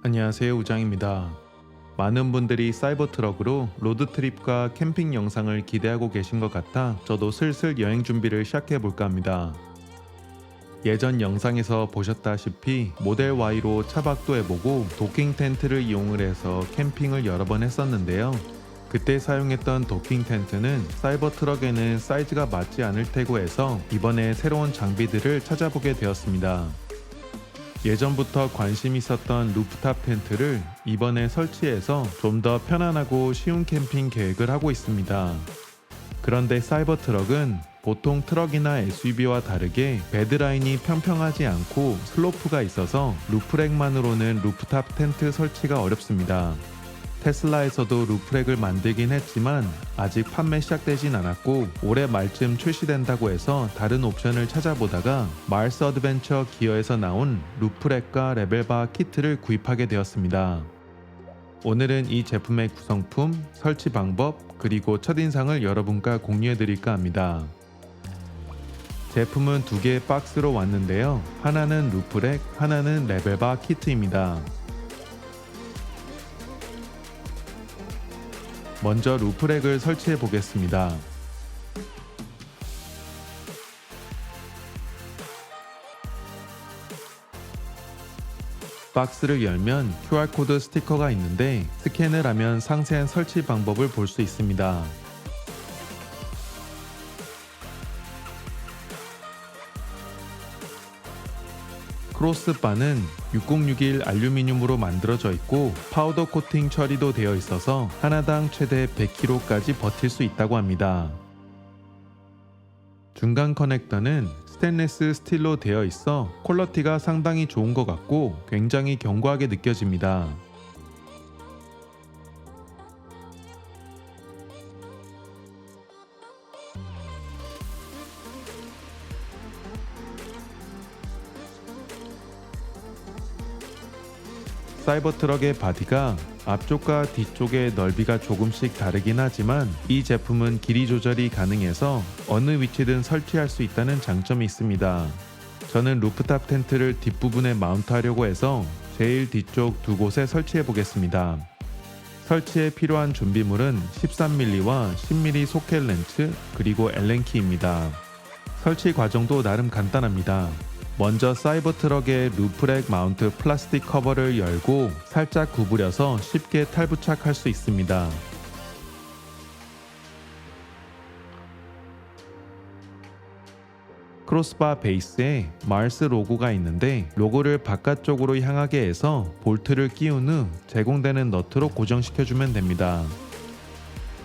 안녕하세요 우장입니다. 많은 분들이 사이버 트럭으로 로드트립과 캠핑 영상을 기대하고 계신 것 같아 저도 슬슬 여행 준비를 시작해 볼까 합니다. 예전 영상에서 보셨다시피 모델 Y로 차박도 해보고 도킹 텐트를 이용을 해서 캠핑을 여러 번 했었는데요. 그때 사용했던 도킹 텐트는 사이버 트럭에는 사이즈가 맞지 않을 테고 해서 이번에 새로운 장비들을 찾아보게 되었습니다. 예전부터 관심 있었던 루프탑 텐트를 이번에 설치해서 좀 더 편안하고 쉬운 캠핑 계획을 하고 있습니다. 그런데 사이버 트럭은 보통 트럭이나 SUV와 다르게 베드라인이 평평하지 않고 슬로프가 있어서 루프렉만으로는 루프탑 텐트 설치가 어렵습니다. 테슬라에서도 루프렉을 만들긴 했지만 아직 판매 시작되진 않았고 올해 말쯤 출시된다고 해서 다른 옵션을 찾아보다가 마을스 어드벤처 기어에서 나온 루프렉과 레벨바 키트를 구입하게 되었습니다. 오늘은 이 제품의 구성품, 설치 방법, 그리고 첫인상을 여러분과 공유해 드릴까 합니다. 제품은 두 개의 박스로 왔는데요. 하나는 루프렉, 하나는 레벨바 키트입니다. 먼저 루프렉을 설치해 보겠습니다. 박스를 열면 QR코드 스티커가 있는데 스캔을 하면 상세한 설치 방법을 볼 수 있습니다. 크로스바는 6061 알루미늄으로 만들어져 있고 파우더 코팅 처리도 되어 있어서 하나당 최대 100kg까지 버틸 수 있다고 합니다. 중간 커넥터는 스테인레스 스틸로 되어 있어 퀄러티가 상당히 좋은 것 같고 굉장히 견고하게 느껴집니다. 사이버 트럭의 바디가 앞쪽과 뒤쪽의 넓이가 조금씩 다르긴 하지만 이 제품은 길이 조절이 가능해서 어느 위치든 설치할 수 있다는 장점이 있습니다. 저는 루프탑 텐트를 뒷부분에 마운트하려고 해서 제일 뒤쪽 두 곳에 설치해 보겠습니다. 설치에 필요한 준비물은 13mm와 10mm 소켓 렌치 그리고 엘렌키입니다. 설치 과정도 나름 간단합니다. 먼저 사이버 트럭의 루프렉 마운트 플라스틱 커버를 열고 살짝 구부려서 쉽게 탈부착할 수 있습니다. 크로스바 베이스에 마을스 로고가 있는데 로고를 바깥쪽으로 향하게 해서 볼트를 끼운 후 제공되는 너트로 고정시켜주면 됩니다.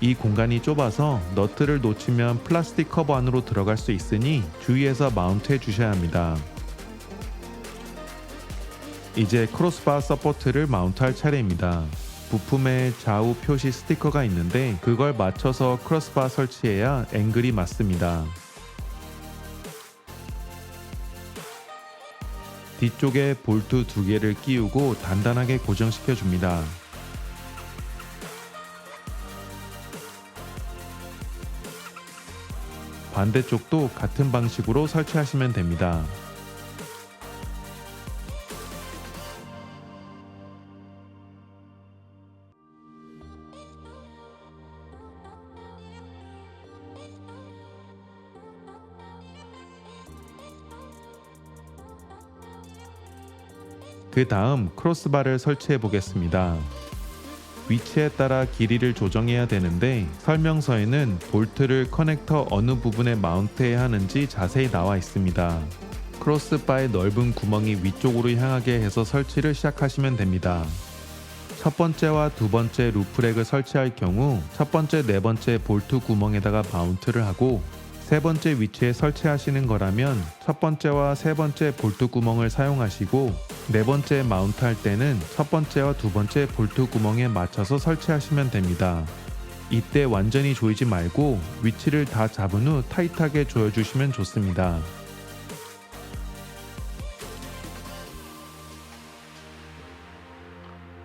이 공간이 좁아서 너트를 놓치면 플라스틱 커버 안으로 들어갈 수 있으니 주의해서 마운트해 주셔야 합니다. 이제 크로스바 서포트를 마운트할 차례입니다. 부품에 좌우 표시 스티커가 있는데 그걸 맞춰서 크로스바 설치해야 앵글이 맞습니다. 뒤쪽에 볼트 두 개를 끼우고 단단하게 고정시켜 줍니다. 반대쪽도 같은 방식으로 설치하시면 됩니다. 그 다음 크로스바를 설치해 보겠습니다. 위치에 따라 길이를 조정해야 되는데 설명서에는 볼트를 커넥터 어느 부분에 마운트해야 하는지 자세히 나와 있습니다. 크로스바의 넓은 구멍이 위쪽으로 향하게 해서 설치를 시작하시면 됩니다. 첫 번째와 두 번째 루프렉을 설치할 경우 첫 번째, 네 번째 볼트 구멍에다가 마운트를 하고 세 번째 위치에 설치하시는 거라면 첫 번째와 세 번째 볼트 구멍을 사용하시고 네 번째 마운트 할 때는 첫 번째와 두 번째 볼트 구멍에 맞춰서 설치하시면 됩니다. 이때 완전히 조이지 말고 위치를 다 잡은 후 타이트하게 조여주시면 좋습니다.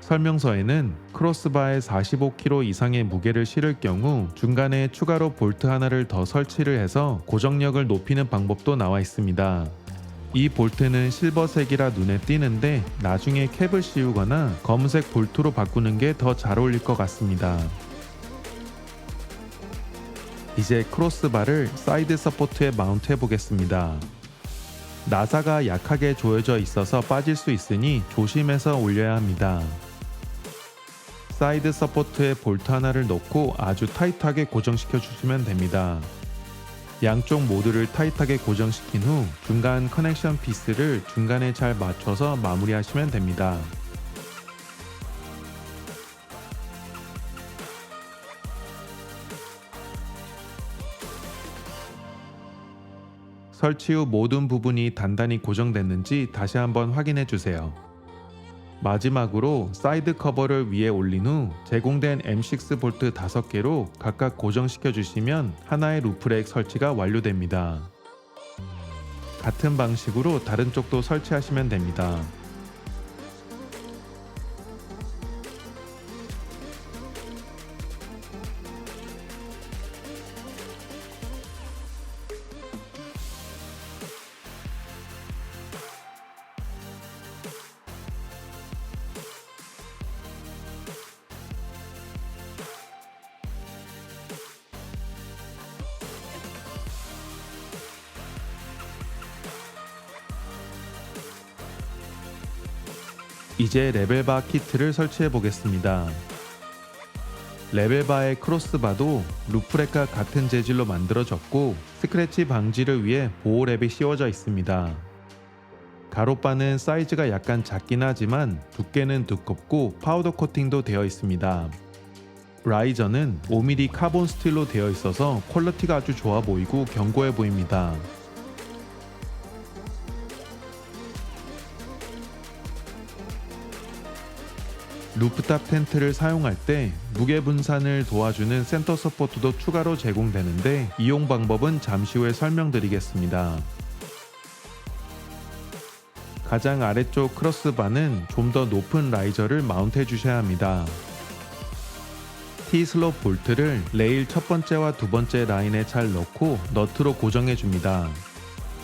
설명서에는 크로스바에 45kg 이상의 무게를 실을 경우 중간에 추가로 볼트 하나를 더 설치를 해서 고정력을 높이는 방법도 나와 있습니다. 이 볼트는 실버색이라 눈에 띄는데 나중에 캡을 씌우거나 검은색 볼트로 바꾸는 게 더 잘 어울릴 것 같습니다. 이제 크로스바를 사이드 서포트에 마운트 해보겠습니다. 나사가 약하게 조여져 있어서 빠질 수 있으니 조심해서 올려야 합니다. 사이드 서포트에 볼트 하나를 넣고 아주 타이트하게 고정시켜 주시면 됩니다. 양쪽 모두를 타이트하게 고정시킨 후 중간 커넥션 피스를 중간에 잘 맞춰서 마무리하시면 됩니다. 설치 후 모든 부분이 단단히 고정됐는지 다시 한번 확인해 주세요. 마지막으로 사이드 커버를 위에 올린 후 제공된 M6 볼트 5개로 각각 고정시켜 주시면 하나의 루프렉 설치가 완료됩니다. 같은 방식으로 다른 쪽도 설치하시면 됩니다. 이제 레벨바 키트를 설치해 보겠습니다. 레벨바의 크로스바도 루프렉과 같은 재질로 만들어졌고 스크래치 방지를 위해 보호랩이 씌워져 있습니다. 가로바는 사이즈가 약간 작긴 하지만 두께는 두껍고 파우더 코팅도 되어 있습니다. 라이저는 5mm 카본 스틸로 되어 있어서 퀄리티가 아주 좋아 보이고 견고해 보입니다. 루프탑 텐트를 사용할 때 무게 분산을 도와주는 센터 서포트도 추가로 제공되는데 이용 방법은 잠시 후에 설명드리겠습니다. 가장 아래쪽 크로스바는 좀 더 높은 라이저를 마운트해 주셔야 합니다. T-슬롭 볼트를 레일 첫 번째와 두 번째 라인에 잘 넣고 너트로 고정해 줍니다.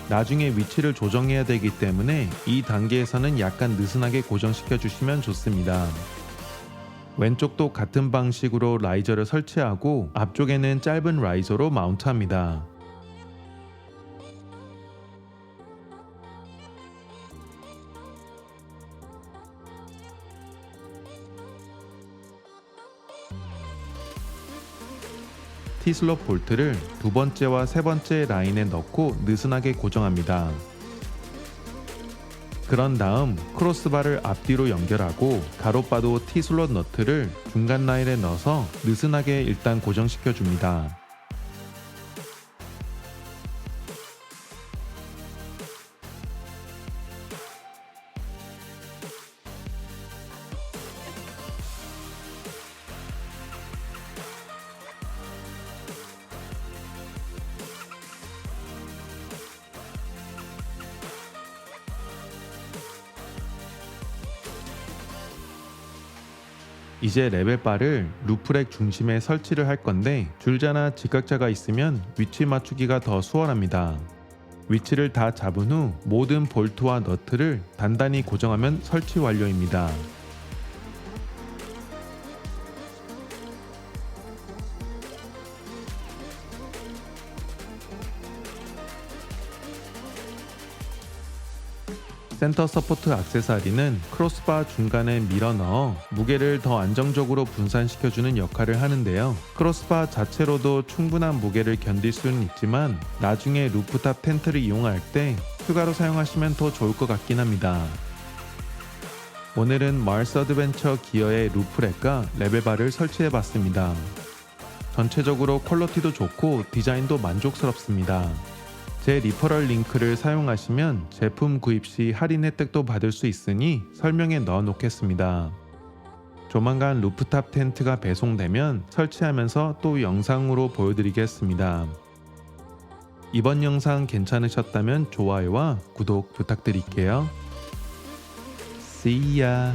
나중에 위치를 조정해야 되기 때문에 이 단계에서는 약간 느슨하게 고정시켜 주시면 좋습니다. 왼쪽도 같은 방식으로 라이저를 설치하고 앞쪽에는 짧은 라이저로 마운트합니다. T슬롭 볼트를 두 번째와 세 번째 라인에 넣고 느슨하게 고정합니다. 그런 다음 크로스바를 앞뒤로 연결하고 가로바도 T슬롯 너트를 중간 라인에 넣어서 느슨하게 일단 고정시켜 줍니다. 이제 레벨바를 루프렉 중심에 설치를 할 건데 줄자나 직각자가 있으면 위치 맞추기가 더 수월합니다. 위치를 다 잡은 후 모든 볼트와 너트를 단단히 고정하면 설치 완료입니다. 센터 서포트 악세사리는 크로스바 중간에 밀어 넣어 무게를 더 안정적으로 분산시켜주는 역할을 하는데요. 크로스바 자체로도 충분한 무게를 견딜 수는 있지만 나중에 루프탑 텐트를 이용할 때 추가로 사용하시면 더 좋을 것 같긴 합니다. 오늘은 마을스 어드벤처 기어의 루프렉과 레벨바를 설치해 봤습니다. 전체적으로 퀄러티도 좋고 디자인도 만족스럽습니다. 제 리퍼럴 링크를 사용하시면 제품 구입 시 할인 혜택도 받을 수 있으니 설명에 넣어 놓겠습니다. 조만간 루프탑 텐트가 배송되면 설치하면서 또 영상으로 보여드리겠습니다. 이번 영상 괜찮으셨다면 좋아요와 구독 부탁드릴게요. See ya!